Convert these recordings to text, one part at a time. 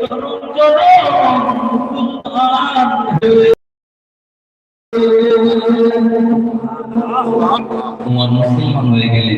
চরণ চরণ মুসলমান হয়ে তোমার মুসলমান হয়ে গেলে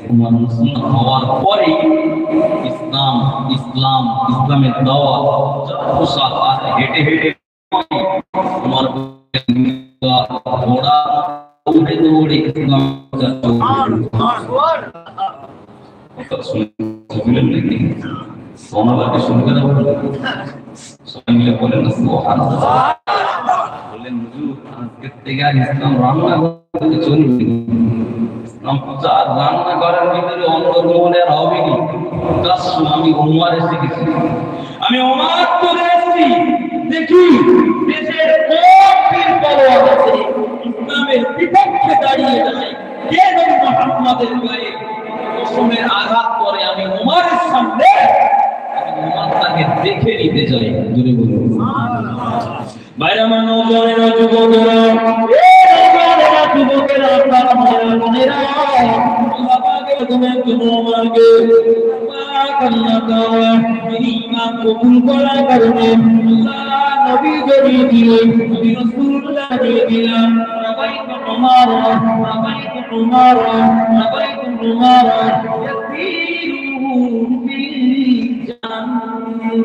তোমার মুসলমান হওয়ার পরে ইসলাম ইসলাম ইসলামের দাওয়া প্রসাদ আর হেঁটে হেঁটে তোমার ঘোড়া দৌড়ে দৌড়ে ইসলাম কথা শুনলেন নাকি না বললেন হুজুর থেকে ইসলাম রান্না করতে চলবে রান্না করার ভিতরে আমি ওমারে শিখেছি। আমি ওমার করে এসেছি। দেখি, দেশের কোন আছে ইসলামের বিপক্ষে দাঁড়িয়ে যায়। কে মোহাম্মদের গায়ে কসমের আঘাত করে আমি ওমারের সামনে তাকে দেখে নিতে চাই। জুড়ে বলুন। বাইরে মানুষ জনেরা যুবকেরা যুবকেরা, আপনারা মায়েরা বোনেরা আল্লাহ তুমি যিনি ইমান কবুল করার কারণে নবী যদি দিলেন, নবী রাসূলুল্লাহ দিয়ে দিলাম রাবাইতু উমারা রাবাইতু উমারা রাবাইতু উমারা ইয়াসিরু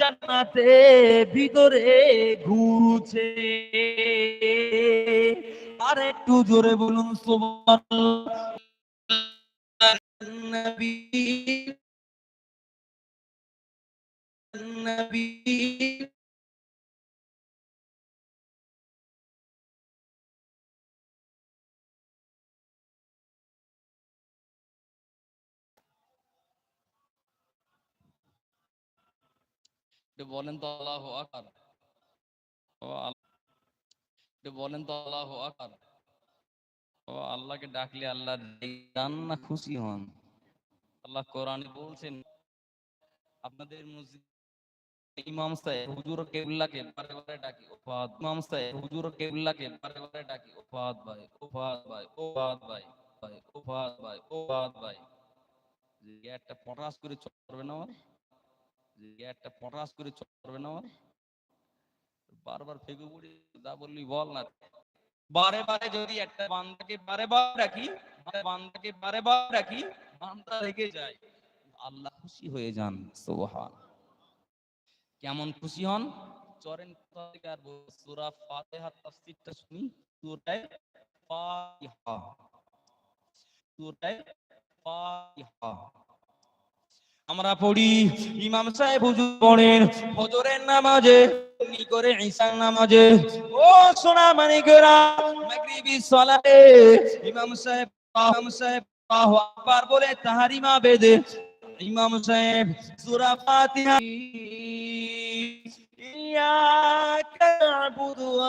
জান্নাতে ভিতরে ঘুরছে। আর একটু জোরে বলুন নবী নবী বলেন তো আল্লাহ একটু বলেন তো আল্লাহ আকবার ও আল্লাহকে ডাকলে আল্লাহ না খুশি হন। আল্লাহ কোরআনে বলছেন, আপনাদের মসজিদ ইমাম সাহেব, হুজুর কেবলাকে বারে বারে ডাকি ও ফাদ ইমাম সাহেব, হুজুর কেবলাকে বারে বারে ডাকি ও ফাদ ভাই ও ফাদ ভাই ও ফাদ ভাই ভাই ও ফাদ ভাই ও ফাদ ভাই একটা পটাস করে চড়বে না আমার একটা পটাস করে চড়বে না বারবার পড়ি, যা বললি বল না। বারে বারে যদি একটা বান্দাকে বারে বার রাখি বান্দাকে বারে বার রাখি, বান্দা রেগে যায়। আল্লাহ খুশি হয়ে যান কেমন খুশি হন? চরেন সূরা ফাতিহা তাফসীরটা শুনি, সূরায়ে ফাতিহা। ফাতিহা। আমরা পড়ি, ইমাম সাহেব হুজুর পড়েন ফজরের নামাজে নি করে ঈশার নামাজে, ও সোনা মানিকেরা মাগরিবি সালাতে, ইমাম সাহেব ইমাম সাহেব, আল্লাহু আকবার বলে তাহারিমা বেদে, ইমাম সাহেব, সূরা ফাতিহা ইয়াকা না'বুদু ওয়া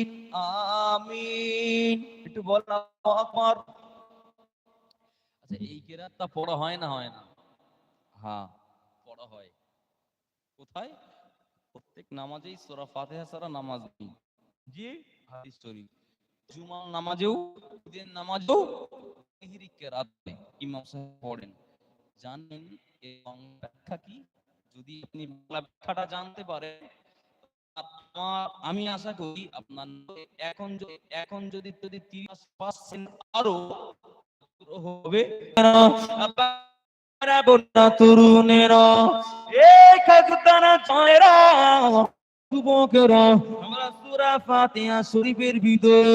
আমিন। আমিন একটু আচ্ছা এই কেরাতটা পড়া হয় না হয় না? হ্যাঁ। পড়া হয়। কোথায়? প্রত্যেক নামাজেই সারা নামাজ জি। হাদিস জুমার নামাজেও ঈদের নামাজেও ইমাম সাহেব পড়েন। জানেন এবং ব্যাখ্যা কি? যদি আপনি বাংলা ব্যাখ্যাটা জানতে পারেন আমার আমি আশা করি আপনার এখন এখন যদি যদি তিরিশ পার্সেন্ট আরও হবে বন্যা তরুণের যুবকেরা, আমরা সুরা ফাতিহা শরীফের ভিতরে